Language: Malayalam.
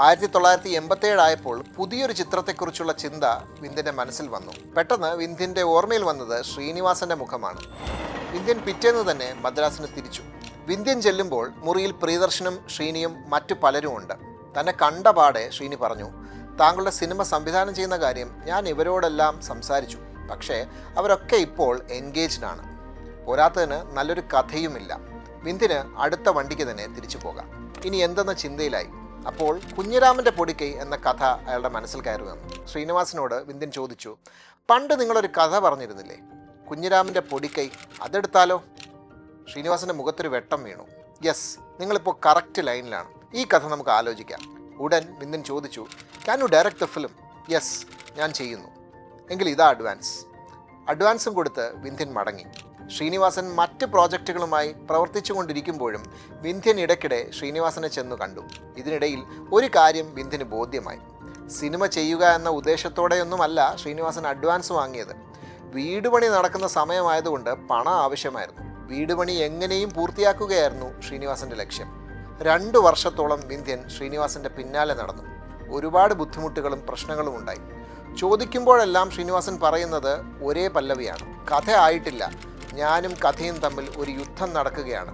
ആയിരത്തി തൊള്ളായിരത്തി എൺപത്തേഴായപ്പോൾ പുതിയൊരു ചിത്രത്തെക്കുറിച്ചുള്ള ചിന്ത വിന്ധ്യന്റെ മനസ്സിൽ വന്നു. പെട്ടെന്ന് വിന്ധ്യന്റെ ഓർമ്മയിൽ വന്നത് ശ്രീനിവാസന്റെ മുഖമാണ്. വിന്ധ്യൻ പിറ്റേന്ന് തന്നെ മദ്രാസിന് തിരിച്ചു. വിന്ധ്യൻ ചെല്ലുമ്പോൾ മുറിയിൽ പ്രിയദർശനും ശ്രീനിയും മറ്റു പലരും ഉണ്ട് തന്നെ കണ്ട പാടെ ശ്രീനി പറഞ്ഞു താങ്കളുടെ സിനിമ സംവിധാനം ചെയ്യുന്ന കാര്യം ഞാൻ ഇവരോടെല്ലാം സംസാരിച്ചു. പക്ഷേ അവരൊക്കെ ഇപ്പോൾ എൻഗേജ്ഡ് ആണ്. പോരാത്തതിന് നല്ലൊരു കഥയുമില്ല. വിന്ധിന് അടുത്ത വണ്ടിക്ക് തന്നെ തിരിച്ചു പോകാം. ഇനി എന്തെന്ന ചിന്തയിലായി. അപ്പോൾ കുഞ്ഞിരാമന്റെ പൊടിക്കൈ എന്ന കഥ അയാളുടെ മനസ്സിൽ കയറി വന്നു. ശ്രീനിവാസിനോട് വിന്ധ്യൻ ചോദിച്ചു പണ്ട് നിങ്ങളൊരു കഥ പറഞ്ഞിരുന്നില്ലേ? കുഞ്ഞിരാമന്റെ പൊടിക്കൈ അതെടുത്താലോ? ശ്രീനിവാസിന്റെ മുഖത്തൊരു വെട്ടം വീണു. യെസ് നിങ്ങളിപ്പോൾ കറക്റ്റ് ലൈനിലാണ്. ഈ കഥ നമുക്ക് ആലോചിക്കാം. ഉടൻ വിന്ദൻ ചോദിച്ചു can you direct the film yes ഞാൻ ചെയ്യുന്നു. എങ്കിൽ ഇതാ അഡ്വാൻസ്. അഡ്വാൻസും കൊടുത്ത് വിന്ധ്യൻ മടങ്ങി. ശ്രീനിവാസൻ മറ്റ് പ്രോജക്റ്റുകളുമായി പ്രവർത്തിച്ചുകൊണ്ടിരിക്കുമ്പോഴും വിന്ധ്യൻ ഇടയ്ക്കിടെ ശ്രീനിവാസനെ ചെന്നു കണ്ടു. ഇതിനിടയിൽ ഒരു കാര്യം വിന്ധ്യന് ബോധ്യമായി. സിനിമ ചെയ്യുക എന്ന ഉദ്ദേശത്തോടെയൊന്നുമല്ല ശ്രീനിവാസൻ അഡ്വാൻസ് വാങ്ങിയത്. വീട് പണി നടക്കുന്ന സമയമായതുകൊണ്ട് പണം ആവശ്യമായിരുന്നു. വീട് പണി എങ്ങനെയും പൂർത്തിയാക്കുകയായിരുന്നു ശ്രീനിവാസന്റെ ലക്ഷ്യം. രണ്ടു വർഷത്തോളം വിന്ധ്യൻ ശ്രീനിവാസന്റെ പിന്നാലെ നടന്നു. ഒരുപാട് ബുദ്ധിമുട്ടുകളും പ്രശ്നങ്ങളും ഉണ്ടായി. ചോദിക്കുമ്പോഴെല്ലാം ശ്രീനിവാസൻ പറയുന്നത് ഒരേ പല്ലവിയാണ്. കഥ ആയിട്ടില്ല. ഞാനും കഥയും തമ്മിൽ ഒരു യുദ്ധം നടക്കുകയാണ്.